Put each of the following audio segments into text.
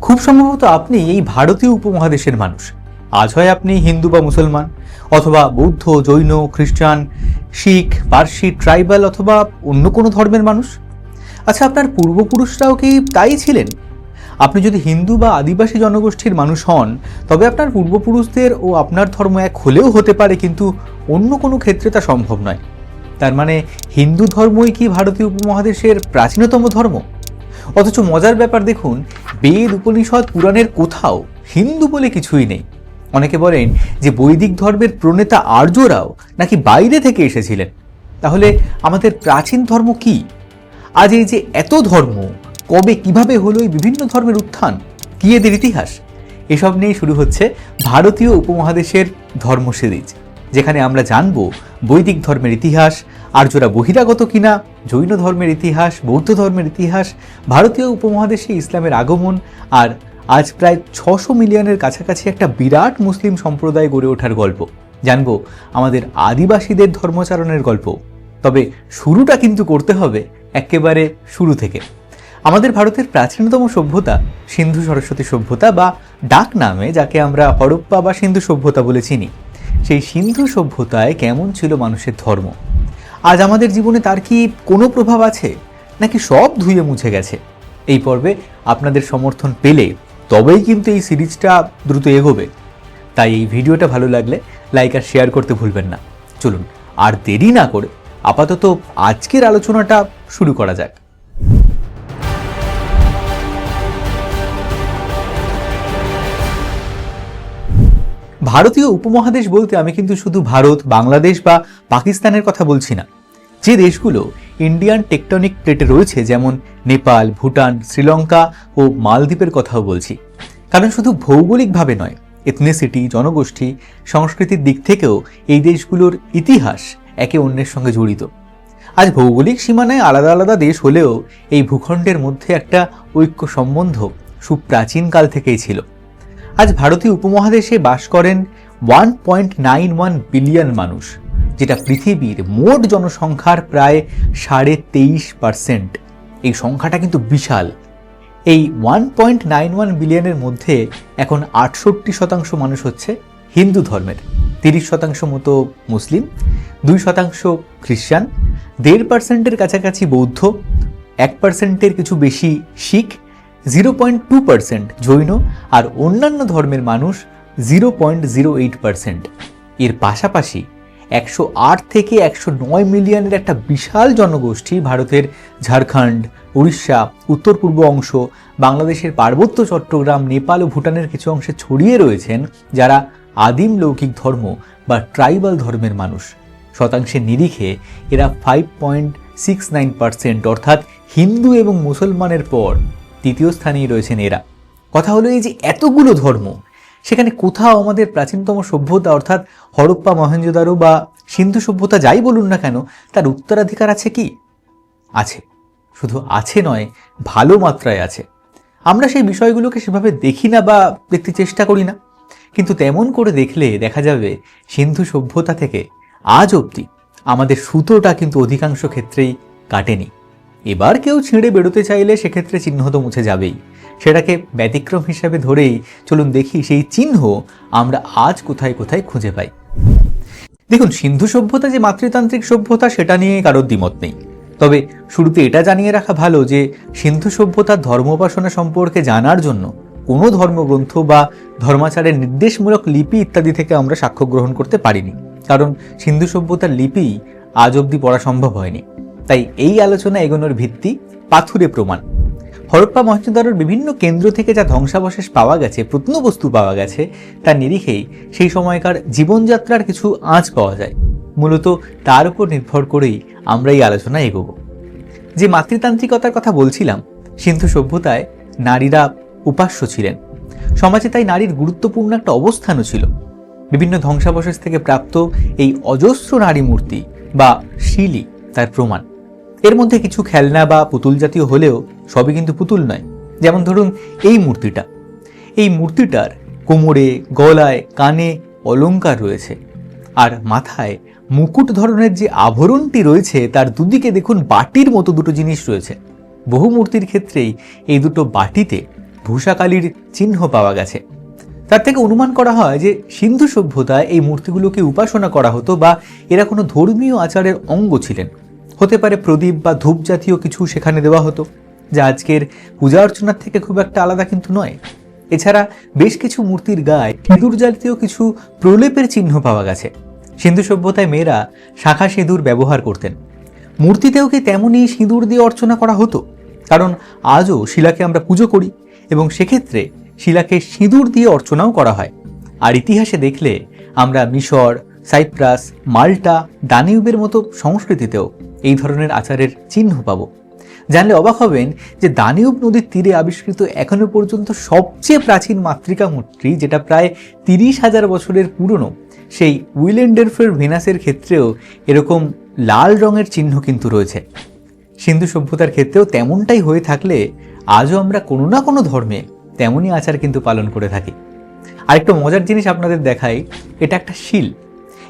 খুব সম্ভবত আপনি এই ভারতীয় উপমহাদেশের মানুষ। আজ হয় আপনি হিন্দু বা মুসলমান, অথবা বৌদ্ধ, জৈন, খ্রিস্টান, শিখ, পার্সি, ট্রাইবাল, অথবা অন্য কোনো ধর্মের মানুষ? আচ্ছা আপনার পূর্বপুরুষরাও কি তাই ছিলেন? আপনি যদি হিন্দু বা আদিবাসী জনগোষ্ঠীর মানুষ হন, তবে আপনার পূর্বপুরুষদের ও আপনার ধর্ম এক হলেও হতে পারে, কিন্তু অন্য কোনো ক্ষেত্রে তা সম্ভব নয়। তার মানে হিন্দু ধর্মই কি ভারতীয় উপমহাদেশের প্রাচীনতম ধর্ম? অথচ মজার ব্যাপার দেখুন বেদ উপনিষদ পুরাণের কোথাও হিন্দু বলে কিছুই নেই। অনেকে বলেন যে বৈদিক ধর্মের প্রণেতা আর্যরাও নাকি বাইরে থেকে এসেছিলেন। তাহলে আমাদের প্রাচীন ধর্ম কি? আজ এই যে এত ধর্ম, কবে কীভাবে হলো এই বিভিন্ন ধর্মের উত্থান? কি এদের ইতিহাস? এসব নিয়ে শুরু হচ্ছে ভারতীয় উপমহাদেশের ধর্ম সিরিজ। যেখানে আমরা জানব বৈদিক ধর্মের ইতিহাস, আর্যরা বহিরাগত কিনা, জৈন ধর্মের ইতিহাস, বৌদ্ধ ধর্মের ইতিহাস, ভারতীয় উপমহাদেশে ইসলামের আগমন, আর আজ প্রায় ছশো মিলিয়নের কাছাকাছি একটা বিরাট মুসলিম সম্প্রদায় গড়ে ওঠার গল্প। জানব আমাদের আদিবাসীদের ধর্মচারণের গল্প। তবে শুরুটা কিন্তু করতে হবে একেবারে শুরু থেকে। আমাদের ভারতের প্রাচীনতম সভ্যতা সিন্ধু সরস্বতী সভ্যতা বা ডাক নামে যাকে আমরা হরপ্পা বা সিন্ধু সভ্যতা বলে চিনি। সেই সিন্ধু সভ্যতায় কেমন ছিল মানুষের ধর্ম? আজ আমাদের জীবনে তার কি কোনো প্রভাব আছে? নাকি সব ধুয়ে মুছে গেছে? এই পর্বে আপনাদের সমর্থন পেলে তবেই কিন্তু এই সিরিজটা দ্রুত এগোবে। তাই এই ভিডিওটা ভালো লাগলে লাইক আর শেয়ার করতে ভুলবেন না। চলুন, আর দেরি না করে আপাতত আজকের আলোচনাটা শুরু করা যাক। ভারতীয় উপমহাদেশ বলতে আমি কিন্তু শুধু ভারত, বাংলাদেশ বা পাকিস্তানের কথা বলছি না। যে দেশগুলো ইন্ডিয়ান টেকটনিক প্লেটে রয়েছে, যেমন নেপাল, ভুটান, শ্রীলঙ্কা ও মালদ্বীপের কথাও বলছি। কারণ শুধু ভৌগোলিকভাবে নয় এথনিসিটি জনগোষ্ঠী, সংস্কৃতির দিক থেকেও এই দেশগুলোর ইতিহাস একে অন্যের সঙ্গে জড়িত। আজ ভৌগোলিক সীমানায় আলাদা আলাদা দেশ হলেও এই ভূখণ্ডের মধ্যে একটা ঐক্য সম্বন্ধ সুপ্রাচীনকাল থেকেই ছিল। আজ ভারতীয় উপমহাদেশে বাস করেন one point nine one billion মানুষ, যেটা পৃথিবীর মোট জনসংখ্যার প্রায় সাড়ে তেইশ পার্সেন্ট এই সংখ্যাটা কিন্তু বিশাল। এই ওয়ান পয়েন্ট নাইন ওয়ান বিলিয়নের মধ্যে এখন আটষট্টি শতাংশ মানুষ হচ্ছে হিন্দু ধর্মের। তিরিশ শতাংশ মতো মুসলিম, দুই শতাংশ খ্রিস্টান, দেড় পার্সেন্টের কাছাকাছি বৌদ্ধ, এক পার্সেন্টের কিছু বেশি Sikh zero point two percent Jain আর অন্যান্য ধর্মের মানুষ zero point zero eight percent. এর পাশাপাশি একশো আট থেকে একশো নয় মিলিয়নের একটা বিশাল জনগোষ্ঠী ভারতের ঝাড়খণ্ড, উড়িষ্যা উত্তর পূর্ব অংশ, বাংলাদেশের পার্বত্য চট্টগ্রাম, নেপাল ও ভুটানের কিছু অংশে ছড়িয়ে রয়েছেন, যারা আদিম লৌকিক ধর্ম বা ট্রাইবাল ধর্মের মানুষ। শতাংশের নিরিখে এরা five point six nine percent, অর্থাৎ হিন্দু এবং মুসলমানের পর। তৃতীয় স্থানেই রয়েছেন এরা। কথা হলো এই যে এতগুলো ধর্ম, সেখানে কোথাও আমাদের প্রাচীনতম সভ্যতা, অর্থাৎ হরপ্পা মহেঞ্জোদারো বা সিন্ধু সভ্যতা যাই বলুন না কেন, তার উত্তরাধিকার আছে কি? আছে। শুধু আছে নয়, ভালো মাত্রায় আছে। আমরা সেই বিষয়গুলোকে সেভাবে দেখি না বা দেখতে চেষ্টা করি না। কিন্তু তেমন করে দেখলে দেখা যাবে সিন্ধু সভ্যতা থেকে আজ অবধি আমাদের সুতোটা কিন্তু অধিকাংশ ক্ষেত্রেই কাটেনি। এবার কেউ ছিঁড়ে বেরোতে চাইলে সেক্ষেত্রে চিহ্ন তো মুছে যাবেই। সেটাকে ব্যতিক্রম হিসাবে ধরেই চলুন দেখি সেই চিহ্ন আমরা আজ কোথায় কোথায় খুঁজে পাই। দেখুন, সিন্ধু সভ্যতা যে মাতৃতান্ত্রিক সভ্যতা, সেটা নিয়ে কারোর দ্বিমত নেই। তবে শুরুতে এটা জানিয়ে রাখা ভালো যে, সিন্ধু সভ্যতার ধর্মোপাসনা সম্পর্কে জানার জন্য কোনো ধর্মগ্রন্থ বা ধর্মাচারের নির্দেশমূলক লিপি ইত্যাদি থেকে আমরা সাক্ষ্য গ্রহণ করতে পারিনি। কারণ সিন্ধু সভ্যতার লিপি আজ অবধি পড়া সম্ভব হয়নি। তাই এই আলোচনা এগোনোর ভিত্তি পাথুরে প্রমাণ। হরপ্পা মহেঞ্জোদারোর বিভিন্ন কেন্দ্র থেকে যা ধ্বংসাবশেষ পাওয়া গেছে, প্রত্নবস্তু পাওয়া গেছে তার নিরিখেই সেই সময়কার জীবনযাত্রার কিছু আঁচ পাওয়া যায়। মূলত তার উপর নির্ভর করেই আমরা এই আলোচনা এগোব। যে মাতৃতান্ত্রিকতার কথা বলছিলাম, সিন্ধু সভ্যতায় নারীরা উপাস্য ছিলেন। সমাজে তাই নারীর গুরুত্বপূর্ণ একটা অবস্থানও ছিল। বিভিন্ন ধ্বংসাবশেষ থেকে প্রাপ্ত এই অজস্র নারী মূর্তি বা শিলি তার প্রমাণ। এর মধ্যে কিছু খেলনা বা পুতুল জাতীয় হলেও সবই কিন্তু পুতুল নয়। যেমন ধরুন এই মূর্তিটা। এই মূর্তিটার কোমরে, গলায়, কানে অলংকার রয়েছে। আর মাথায় মুকুট ধরনের যে আভরণটি রয়েছে, তার দুদিকে দেখুন বাটির মতো দুটো জিনিস রয়েছে। বহু মূর্তির ক্ষেত্রেই এই দুটো বাটিতে ভূষাকালীর চিহ্ন পাওয়া গেছে। তার থেকে অনুমান করা হয় যে সিন্ধু সভ্যতায় এই মূর্তিগুলোকে উপাসনা করা হতো বা এরা কোনো ধর্মীয় আচারের অঙ্গ ছিলেন। হতে পারে প্রদীপ বা ধূপ জাতীয় কিছু সেখানে দেওয়া হতো, যা আজকের পূজা অর্চনার থেকে খুব একটা আলাদা কিন্তু নয়। এছাড়া বেশ কিছু মূর্তির গায়ে সিঁদুর জাতীয় কিছু প্রলেপের চিহ্ন পাওয়া গেছে। সিন্ধু সভ্যতায় মেয়েরা শাখা সিঁদুর ব্যবহার করতেন। মূর্তিতেও কি তেমনই সিঁদুর দিয়ে অর্চনা করা হতো? কারণ আজও শিলাকে আমরা পুজো করি এবং সেক্ষেত্রে শিলাকে সিঁদুর দিয়ে অর্চনাও করা হয়। আর ইতিহাসে দেখলে আমরা মিশর, সাইপ্রাস, মাল্টা, দানিউবের মতো সংস্কৃতিতেও এই ধরনের আচারের চিহ্ন পাব। জানলে অবাক হবেন যে দানিউব নদীর তীরে আবিষ্কৃত এখনও পর্যন্ত সবচেয়ে প্রাচীন মাতৃকা মূর্তি যেটা প্রায় তিরিশ হাজার বছরের পুরনো, সেই উইলেন্ডেরফের ভেনাসের ক্ষেত্রেও এরকম লাল রঙের চিহ্ন কিন্তু রয়েছে। সিন্ধু সভ্যতার ক্ষেত্রেও তেমনটাই হয়ে থাকলে আজও আমরা কোনো না কোনো ধর্মে তেমনই আচার কিন্তু পালন করে থাকি। আরেকটা মজার জিনিস আপনাদের দেখাই, এটা একটা শিল।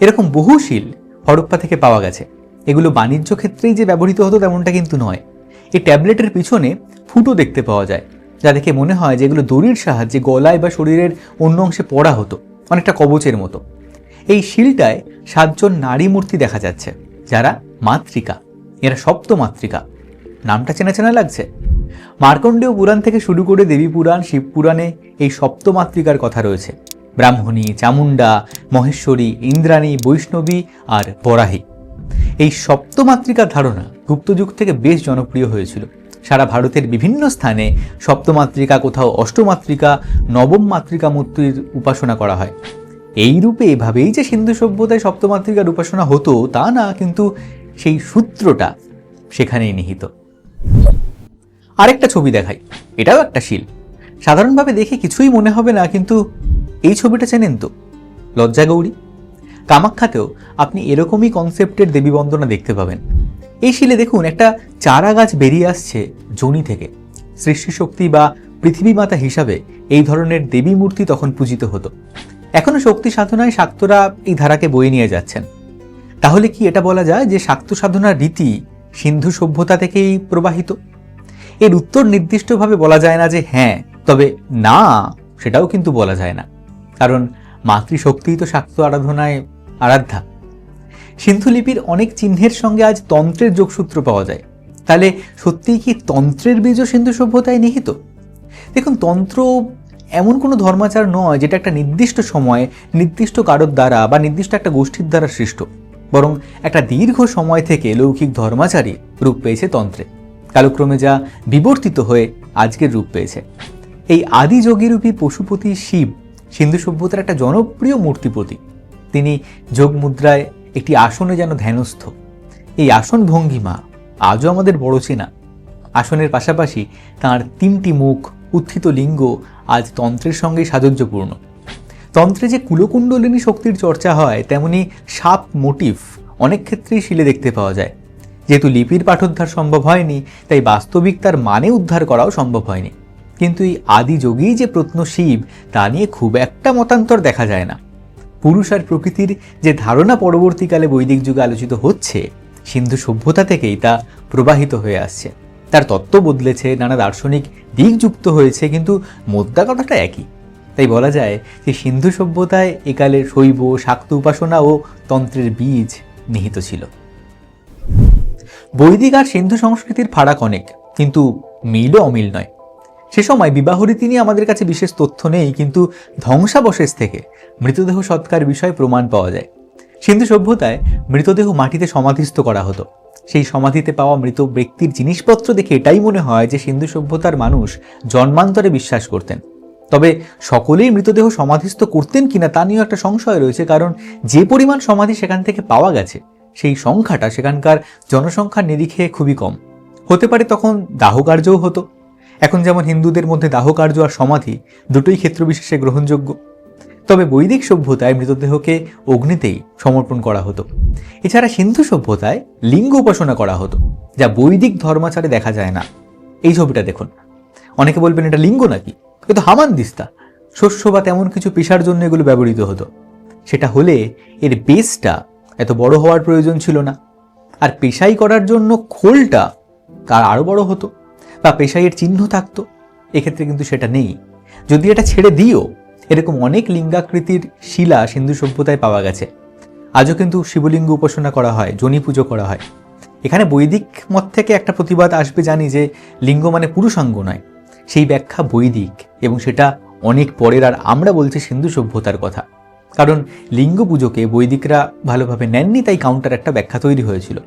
এরকম বহু শিল হরপ্পা থেকে পাওয়া গেছে। এগুলো বাণিজ্য ক্ষেত্রেই যে ব্যবহৃত হতো তেমনটা কিন্তু নয়। এই ট্যাবলেটের পিছনে ফুটো দেখতে পাওয়া যায়, যা দেখে মনে হয় যে এগুলো দড়ির সাহায্যে গলায় বা শরীরের অন্য অংশে পড়া হতো, অনেকটা কবচের মতো। এই শিলটায় সাতজন নারী মূর্তি দেখা যাচ্ছে, যারা মাতৃকা, এরা সপ্ত মাতৃকা। নামটা চেনা চেনা লাগছে? মার্কণ্ডেয় পুরাণ থেকে শুরু করে দেবী পুরাণ, শিব পুরাণে এই সপ্তমাতৃকার কথা রয়েছে। ব্রাহ্মণী, চামুণ্ডা, মহেশ্বরী, ইন্দ্রাণী, বৈষ্ণবী আর বরাহী। এই সপ্তমাতৃকার ধারণা গুপ্তযুগ থেকে বেশ জনপ্রিয় হয়েছিল। সারা ভারতের বিভিন্ন স্থানে সপ্তমাতৃকা, কোথাও অষ্টমাতৃকা নবম মাতৃকা মূর্তির উপাসনা করা হয়। এই রূপে এভাবেই যে সিন্ধু সভ্যতায় সপ্তমাতৃকার উপাসনা হতো, তা না, কিন্তু সেই সূত্রটা সেখানেই নিহিত। আরেকটা ছবি দেখাই। এটাও একটা শিল। সাধারণভাবে দেখে কিছুই মনে হবে না, কিন্তু এই ছবিটা চেনেন তো? লজ্জা গৌরী? কামাখ্যাতেও আপনি এরকমই কনসেপ্টের দেবী বন্দনা দেখতে পাবেন। এই শিলে দেখুন একটা চারা গাছ বেরিয়ে আসছে জনি থেকে। সৃষ্টিশক্তি বা পৃথিবী মাতা হিসাবে এই ধরনের দেবী মূর্তি তখন পূজিত হতো। এখনও শক্তি সাধনায় শাক্তরা এই ধারাকে বয়ে নিয়ে যাচ্ছেন। তাহলে কি এটা বলা যায় যে শাক্ত সাধনার রীতি সিন্ধু সভ্যতা থেকেই প্রবাহিত? এর উত্তর নির্দিষ্টভাবে বলা যায় না যে হ্যাঁ তবে না, সেটাও কিন্তু বলা যায় না। কারণ মাতৃশক্তিই তো শাক্ত আরাধনায় আরাধ্যা। সিন্ধু লিপির অনেক চিহ্নের সঙ্গে আজ তন্ত্রের যোগসূত্র পাওয়া যায়। তাহলে সত্যিই কি তন্ত্রের বীজও সিন্ধু সভ্যতায় নিহিত? দেখুন, তন্ত্র এমন কোনো ধর্মাচার নয় যেটা একটা নির্দিষ্ট সময়ে, নির্দিষ্ট কারোর দ্বারা বা নির্দিষ্ট একটা গোষ্ঠীর দ্বারা সৃষ্ট। বরং একটা দীর্ঘ সময় থেকে লৌকিক ধর্মাচারী রূপ পেয়েছে তন্ত্রে। কালক্রমে যা বিবর্তিত হয়ে আজকের রূপ পেয়েছে। এই আদি যোগীরূপী পশুপতি শিব সিন্ধু সভ্যতার একটা জনপ্রিয় মূর্তিপতি। তিনি যোগ মুদ্রায় একটি আসনে যেন ধ্যানস্থ। এই আসন ভঙ্গিমা আজও আমাদের বড় চেনা। আসনের পাশাপাশি তার তিনটি মুখ, উত্থিত লিঙ্গ আজ তন্ত্রের সঙ্গে সাজজ্যপূর্ণ। তন্ত্রে যে কুলকুণ্ডলিনী শক্তির চর্চা হয়, তেমনি সাপ মোটিভ অনেক ক্ষেত্রেই শিলে দেখতে পাওয়া যায়। যেহেতু লিপির পাঠোদ্ধার সম্ভব হয়নি, তাই বাস্তবিক তার মানে উদ্ধার করাও সম্ভব হয়নি। কিন্তু এই আদি যোগেই যে প্রত্ন শিব তা নিয়ে খুব একটা মতান্তর দেখা যায় না। পুরুষ আর প্রকৃতির যে ধারণা পরবর্তীকালে বৈদিক যুগে আলোচিত হচ্ছে, সিন্ধু সভ্যতা থেকেই তা প্রবাহিত হয়ে আসছে। তার তত্ত্ব বদলেছে, নানা দার্শনিক দিক যুক্ত হয়েছে, কিন্তু মোদ্দা কথাটা একই। তাই বলা যায় যে সিন্ধু সভ্যতায় একালে শৈব, শাক্ত উপাসনা ও তন্ত্রের বীজ নিহিত ছিল। বৈদিক আর সিন্ধু সংস্কৃতির ফারাক অনেক, কিন্তু মিলও অমিল নয়। সে সময় বিবাহ রীতি নিয়ে আমাদের কাছে বিশেষ তথ্য নেই, কিন্তু ধ্বংসাবশেষ থেকে মৃতদেহ সৎকার বিষয়ে প্রমাণ পাওয়া যায়। সিন্ধু সভ্যতায় মৃতদেহ মাটিতে সমাধিস্থ করা হতো। সেই সমাধিতে পাওয়া মৃত ব্যক্তির জিনিসপত্র দেখে এটাই মনে হয় যে সিন্ধু সভ্যতার মানুষ জন্মান্তরে বিশ্বাস করতেন। তবে সকলেই মৃতদেহ সমাধিস্থ করতেন কিনা তা নিয়েও একটা সংশয় রয়েছে, কারণ যে পরিমাণ সমাধি সেখান থেকে পাওয়া গেছে, সেই সংখ্যাটা সেখানকার জনসংখ্যার নিরিখে খুবই কম। হতে পারে তখন দাহকার্যও হতো। এখন যেমন হিন্দুদের মধ্যে দাহকার্য আর সমাধি দুটোই ক্ষেত্রবিশেষে গ্রহণযোগ্য। তবে বৈদিক সভ্যতায় মৃতদেহকে অগ্নিতেই সমর্পণ করা হতো। এছাড়া সিন্ধু সভ্যতায় লিঙ্গ উপাসনা করা হতো, যা বৈদিক ধর্মাচারে দেখা যায় না। এই ছবিটা দেখুন। অনেকে বলবেন, এটা লিঙ্গ নাকি? কিন্তু হামান দিস্তা শস্য বা তেমন কিছু পেশার জন্য এগুলো ব্যবহৃত হতো। সেটা হলে এর বেসটা এত বড় হওয়ার প্রয়োজন ছিল না। আর পেশাই করার জন্য খোলটা তার আরও বড় হতো। বা পেশাইয়ের চিহ্ন থাকতো, এক্ষেত্রে কিন্তু সেটা নেই। যদি এটা ছেড়ে দিও, এরকম অনেক লিঙ্গাকৃতির শিলা সিন্ধু সভ্যতায় পাওয়া গেছে। আজও কিন্তু শিবলিঙ্গ উপাসনা করা হয়, জনি পুজো করা হয়। এখানে বৈদিক মত থেকে একটা প্রতিবাদ আসবে জানি যে, লিঙ্গ মানে পুরুষাঙ্গ নয়। সেই ব্যাখ্যা বৈদিক, এবং সেটা অনেক পরের আর আমরা বলছি সিন্ধু সভ্যতার কথা। কারণ লিঙ্গ পুজোকে বৈদিকরা ভালোভাবে নেননি, তাই কাউন্টার একটা ব্যাখ্যা তৈরি হয়েছিল।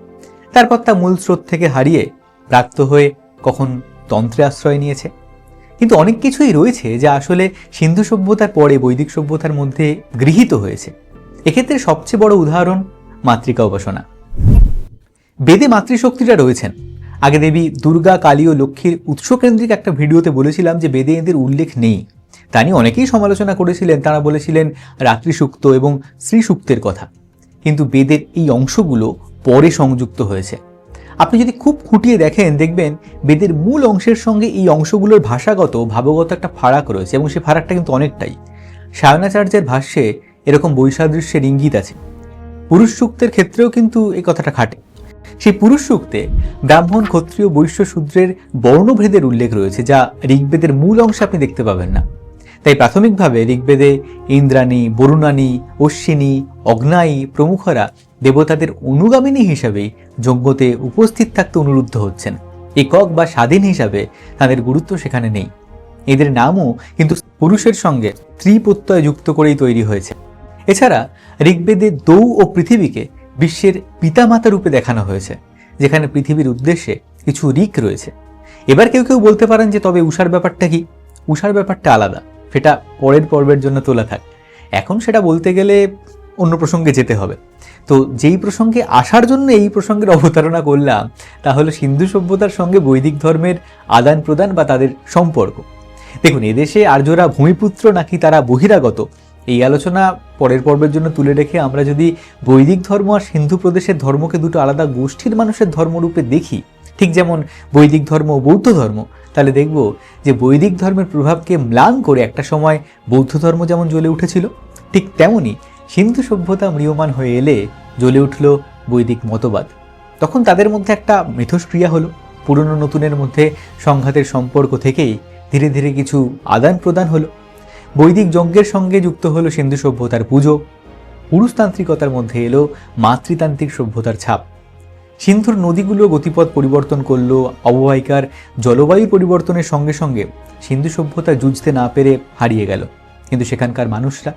তারপর তা মূল স্রোত থেকে হারিয়ে প্রাপ্ত হয়ে কখন তন্ত্রে আশ্রয় নিয়েছে। কিন্তু অনেক কিছুই রয়েছে যা আসলে সিন্ধু সভ্যতার পরে বৈদিক সভ্যতার মধ্যে গৃহীত হয়েছে। এক্ষেত্রে সবচেয়ে বড় উদাহরণ মাতৃকা উপাসনা। বেদে মাতৃশক্তিটা রয়েছেন। আগে দেবী দুর্গা, কালী ও লক্ষ্মীর উৎসকেন্দ্রিক একটা ভিডিওতে বলেছিলাম যে বেদে এদের উল্লেখ নেই। তা নিয়ে অনেকেই সমালোচনা করেছিলেন। তারা বলেছিলেন রাত্রিসূক্ত এবং শ্রীসূক্তের কথা। কিন্তু বেদের এই অংশগুলো পরে সংযুক্ত হয়েছে। আপনি যদি খুব খুঁটিয়ে দেখেন, দেখবেন বেদের মূল অংশের সঙ্গে এই অংশগুলোর ভাষাগত, ভাবগত একটা ফারাক রয়েছে এবং সেই ফারাকটা কিন্তু অনেকটাই। সায়নাচার্যের ভাষ্যে এরকম বৈসাদৃশ্যের ইঙ্গিত আছে। পুরুষ সূক্তের ক্ষেত্রেও কিন্তু এই কথাটা খাটে। সেই পুরুষ সূক্তে ব্রাহ্মণ, ক্ষত্রিয়, বৈশ্য, শূদ্রের বর্ণভেদের উল্লেখ রয়েছে, যা ঋগ্বেদের মূল অংশে আপনি দেখতে পাবেন না। তাই প্রাথমিকভাবে ঋগ্বেদে ইন্দ্রাণী বরুণানী অশ্বিনী, অগ্নায়ী প্রমুখরা দেবতাদের অনুগামিনী হিসাবেই যজ্ঞতে উপস্থিত থাকতে অনুরুদ্ধ হচ্ছেন। একক বা স্বাধীন হিসাবে তাদের গুরুত্ব সেখানে নেই। এদের নামও কিন্তু পুরুষের সঙ্গে স্ত্রী প্রত্যয় যুক্ত করেই তৈরি হয়েছে। এছাড়া ঋগ্বেদে দৌ ও পৃথিবীকে বিশ্বের পিতামাতা রূপে দেখানো হয়েছে, যেখানে পৃথিবীর উদ্দেশ্যে কিছু ঋক রয়েছে। এবার কেউ কেউ বলতে পারেন যে তবে উষার ব্যাপারটা কি? উষার ব্যাপারটা আলাদা। সেটা পরের পর্বের জন্য তোলা থাক। এখন সেটা বলতে গেলে অন্য প্রসঙ্গে যেতে হবে। তো যেই প্রসঙ্গে আসার জন্য এই প্রসঙ্গের অবতারণা করলাম, তাহলে সিন্ধু সভ্যতার সঙ্গে বৈদিক ধর্মের আদান প্রদান বা তাদের সম্পর্ক। দেখুন, এদেশে আর্যরা ভূমিপুত্র নাকি তারা বহিরাগত, এই আলোচনা পরের পর্বের জন্য তুলে রেখে আমরা যদি বৈদিক ধর্ম আর সিন্ধু প্রদেশের ধর্মকে দুটো আলাদা গোষ্ঠীর মানুষের ধর্মরূপে দেখি, ঠিক যেমন বৈদিক ধর্ম বৌদ্ধ ধর্ম তাহলে দেখব যে বৈদিক ধর্মের প্রভাবকে ম্লান করে একটা সময় বৌদ্ধ ধর্ম যেমন জ্বলে উঠেছিল, ঠিক তেমনই সিন্ধু সভ্যতা ম্রিয়মান হয়ে এলে জ্বলে উঠল বৈদিক মতবাদ। তখন তাদের মধ্যে একটা মিথস্ক্রিয়া হলো। পুরনো নতুনের মধ্যে সংঘাতের সম্পর্ক থেকেই ধীরে ধীরে কিছু আদান প্রদান হলো। বৈদিক যজ্ঞের সঙ্গে যুক্ত হলো সিন্ধু সভ্যতার পুজো। পুরুষতান্ত্রিকতার মধ্যে এলো মাতৃতান্ত্রিক সভ্যতার ছাপ। সিন্ধুর নদীগুলো গতিপথ পরিবর্তন করল, অববাহিকার জলবায়ু পরিবর্তনের সঙ্গে সঙ্গে সিন্ধু সভ্যতা যুঝতে না পেরে হারিয়ে গেল। কিন্তু সেখানকার মানুষরা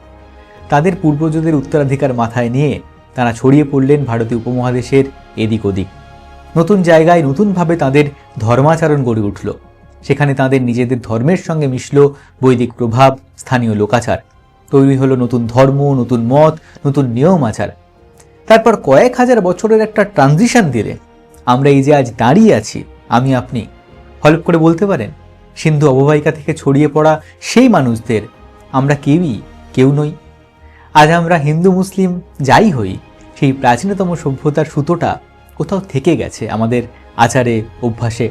তাদের পূর্বজদের উত্তরাধিকার মাথায় নিয়ে তারা ছড়িয়ে পড়লেন ভারতীয় উপমহাদেশের এদিক ওদিক। নতুন জায়গায় নতুনভাবে তাদের ধর্মাচরণ গড়ে উঠল। সেখানে তাদের নিজেদের ধর্মের সঙ্গে মিশল বৈদিক প্রভাব, স্থানীয় লোকাচার। তৈরি হলো নতুন ধর্ম, নতুন মত, নতুন নিয়ম আচার। তারপর কয়েক হাজার বছরের একটা ট্রানজিশন দিলে আমরা এই যে আজ দাঁড়িয়ে আছি, আমি, আপনি, হলপ করে বলতে পারেন, সিন্ধু অববাহিকা থেকে ছড়িয়ে পড়া সেই মানুষদের আমরা কেউই, কেউ নই। আজ আমরা হিন্দু, মুসলিম যাই হই, সেই প্রাচীনতম সভ্যতার সুতোটা কোথাও থেকে গেছে আমাদের আচারে, অভ্যাসে।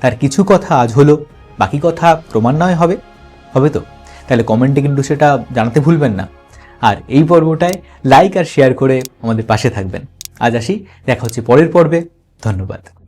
তার কিছু কথা আজ হলো, বাকি কথা ক্রমান্বয়ে হবে হবে তো? তাহলে কমেন্টে কিন্তু সেটা জানাতে ভুলবেন না। আর এই পর্বটায় লাইক আর শেয়ার করে আমাদের পাশে থাকবেন। আজ আসি, দেখা হচ্ছে পরের পর্বে। ধন্যবাদ।